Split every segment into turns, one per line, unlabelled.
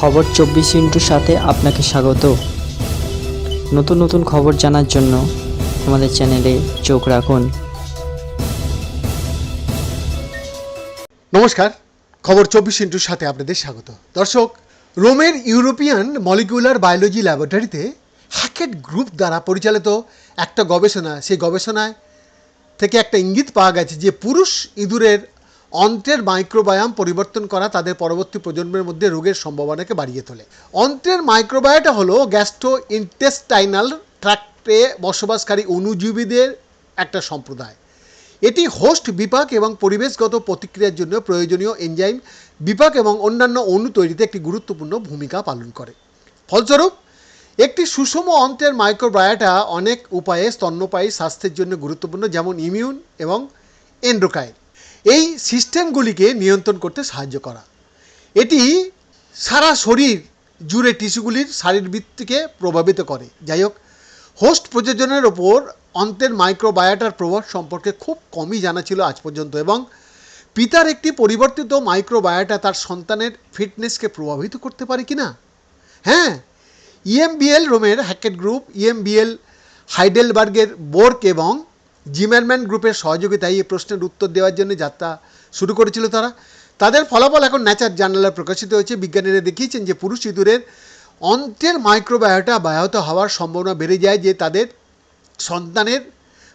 খবর চব্বিশ ইন্টুর সাথে আপনাকে স্বাগত। নতুন নতুন খবর জানার জন্য আমাদের চ্যানেলে চোখ রাখুন।
নমস্কার, খবর চব্বিশ ইন্টুর সাথে আপনাদের স্বাগত। দর্শক, রোমের ইউরোপিয়ান মলিকুলার বায়োলজি ল্যাবরেটরিতে হ্যাকেট গ্রুপ দ্বারা পরিচালিত একটা গবেষণা, সেই গবেষণায় থেকে একটা ইঙ্গিত পাওয়া গেছে যে পুরুষ ইঁদুরের অন্ত্রের মাইক্রোবায়াম পরিবর্তন করা তাদের পরবর্তী প্রজন্মের মধ্যে রোগের সম্ভাবনাকে বাড়িয়ে তোলে। অন্ত্রের মাইক্রোবায়োটা হলো গ্যাস্ট্রো ইন্টেস্টাইনাল ট্র্যাক্টে বসবাসকারী অণুজীবীদের একটা সম্প্রদায়। এটি হোস্ট বিপাক এবং পরিবেশগত প্রতিক্রিয়ার জন্য প্রয়োজনীয় এনজাইম বিপাক এবং অন্যান্য অণু তৈরিতে একটি গুরুত্বপূর্ণ ভূমিকা পালন করে। ফলস্বরূপ, একটি সুষম অন্ত্রের মাইক্রোবায়োটা অনেক উপায়ে স্তন্যপায়ী স্বাস্থ্যের জন্য গুরুত্বপূর্ণ, যেমন ইমিউন এবং এন্ড্রোকাইন এই সিস্টেমগুলিকে নিয়ন্ত্রণ করতে সাহায্য করা। এটি সারা শরীর জুড়ে টিস্যুগুলির শারীরবৃত্তিকে প্রভাবিত করে। যাই হোক, হোস্ট প্রযোজনের ওপর অন্তের মাইক্রোবায়োটার প্রভাব সম্পর্কে খুব কমই জানা ছিল আজ পর্যন্ত এবং পিতার একটি পরিবর্তিত মাইক্রোবায়োটা তার সন্তানের ফিটনেসকে প্রভাবিত করতে পারে কি না হ্যাঁ ইএমবিএল রোমের হ্যাকেট গ্রুপ, ইএমবিএল হাইডেলবার্গের বোর্ক এবং জিমারম্যান গ্রুপের সহযোগিতায় এই প্রশ্নের উত্তর দেওয়ার জন্য যাত্রা শুরু করেছিল তারা। তাদের ফলাফল এখন ন্যাচার জার্নালে প্রকাশিত হয়েছে। বিজ্ঞানীরা দেখিয়েছেন যে পুরুষ ইঁদুরের অন্ত্রের মাইক্রোবায়োটা ব্যাহত হওয়ার সম্ভাবনা বেড়ে যায় যে তাদের সন্তানের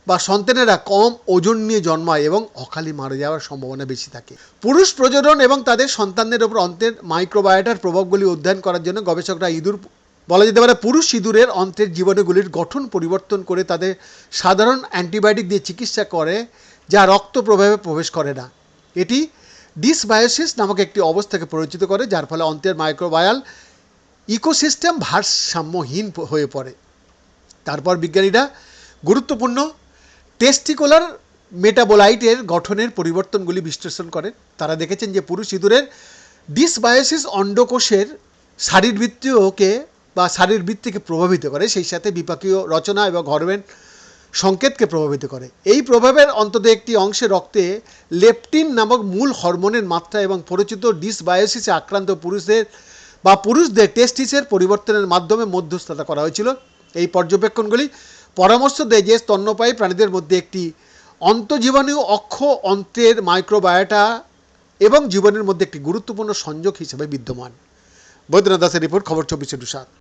বা সন্তানেরা কম ওজন নিয়ে জন্মায় এবং অকালে মারা যাওয়ার সম্ভাবনা বেশি থাকে। পুরুষ প্রজনন এবং তাদের সন্তানদের ওপর অন্ত্রের মাইক্রোবায়োটার প্রভাবগুলি অধ্যয়ন করার জন্য গবেষকরা ইঁদুর বলা যেতে পারে পুরুষ ইঁদুরের অন্ত্রের জীবাণুগুলির গঠন পরিবর্তন করে তাদের সাধারণ অ্যান্টিবায়োটিক দিয়ে চিকিৎসা করে, যা রক্ত প্রভাবে প্রবেশ করে না। এটি ডিসবায়োসিস নামক একটি অবস্থাকে পরিচিত করে, যার ফলে অন্ত্রের মাইক্রোবায়াল ইকোসিস্টেম ভারসাম্যহীন হয়ে পড়ে। তারপর বিজ্ঞানীরা গুরুত্বপূর্ণ টেস্টিকুলার মেটাবোলাইটের গঠনের পরিবর্তনগুলি বিশ্লেষণ করেন তারা দেখেছেন যে পুরুষ ইঁদুরের ডিসবায়োসিস অন্ডকোষের শারীরবৃত্তীয়কে বা শারীরবৃত্তিকে প্রভাবিত করে, সেই সাথে বিপাকীয় রচনা এবং হরমোন সংকেতকে প্রভাবিত করে। এই প্রভাবের অন্তত একটি অংশে রক্তে লেপটিন নামক মূল হরমোনের মাত্রা এবং পরিচিত ডিসবায়োসিসে আক্রান্ত পুরুষদের বা পুরুষদের টেস্টিসের পরিবর্তনের মাধ্যমে মধ্যস্থতা করা হয়েছিল। এই পর্যবেক্ষণগুলি পরামর্শ দেয় যে স্তন্যপায়ী প্রাণীদের মধ্যে একটি অন্তজীবাণু অক্ষ অন্ত্রের মাইক্রোবায়োটা এবং জীবনের মধ্যে একটি গুরুত্বপূর্ণ সংযোগ হিসেবে বিদ্যমান। বৈদ্যনাথ দাসের রিপোর্ট, খবর চব্বিশে সাত